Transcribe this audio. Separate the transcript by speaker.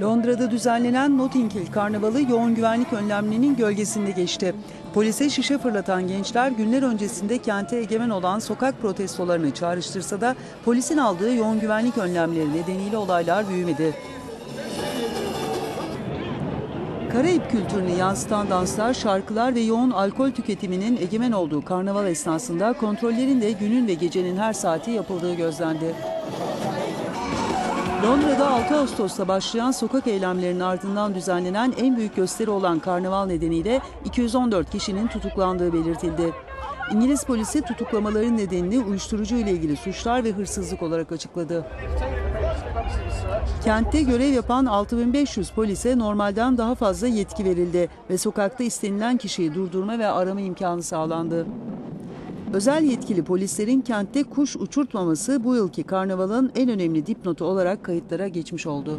Speaker 1: Londra'da düzenlenen Notting Hill Karnavalı yoğun güvenlik önlemlerinin gölgesinde geçti. Polise şişe fırlatan gençler günler öncesinde kente egemen olan sokak protestolarını çağrıştırsa da polisin aldığı yoğun güvenlik önlemleri nedeniyle olaylar büyümedi. Karayip kültürünü yansıtan danslar, şarkılar ve yoğun alkol tüketiminin egemen olduğu karnaval esnasında kontrollerin de günün ve gecenin her saati yapıldığı gözlendi. Londra'da 6 Ağustos'ta başlayan sokak eylemlerinin ardından düzenlenen en büyük gösteri olan karnaval nedeniyle 214 kişinin tutuklandığı belirtildi. İngiliz polisi tutuklamaların nedenini uyuşturucu ile ilgili suçlar ve hırsızlık olarak açıkladı. Kentte görev yapan 6500 polise normalden daha fazla yetki verildi ve sokakta istenilen kişiyi durdurma ve arama imkanı sağlandı. Özel yetkili polislerin kentte kuş uçurtmaması bu yılki karnavalın en önemli dipnotu olarak kayıtlara geçmiş oldu.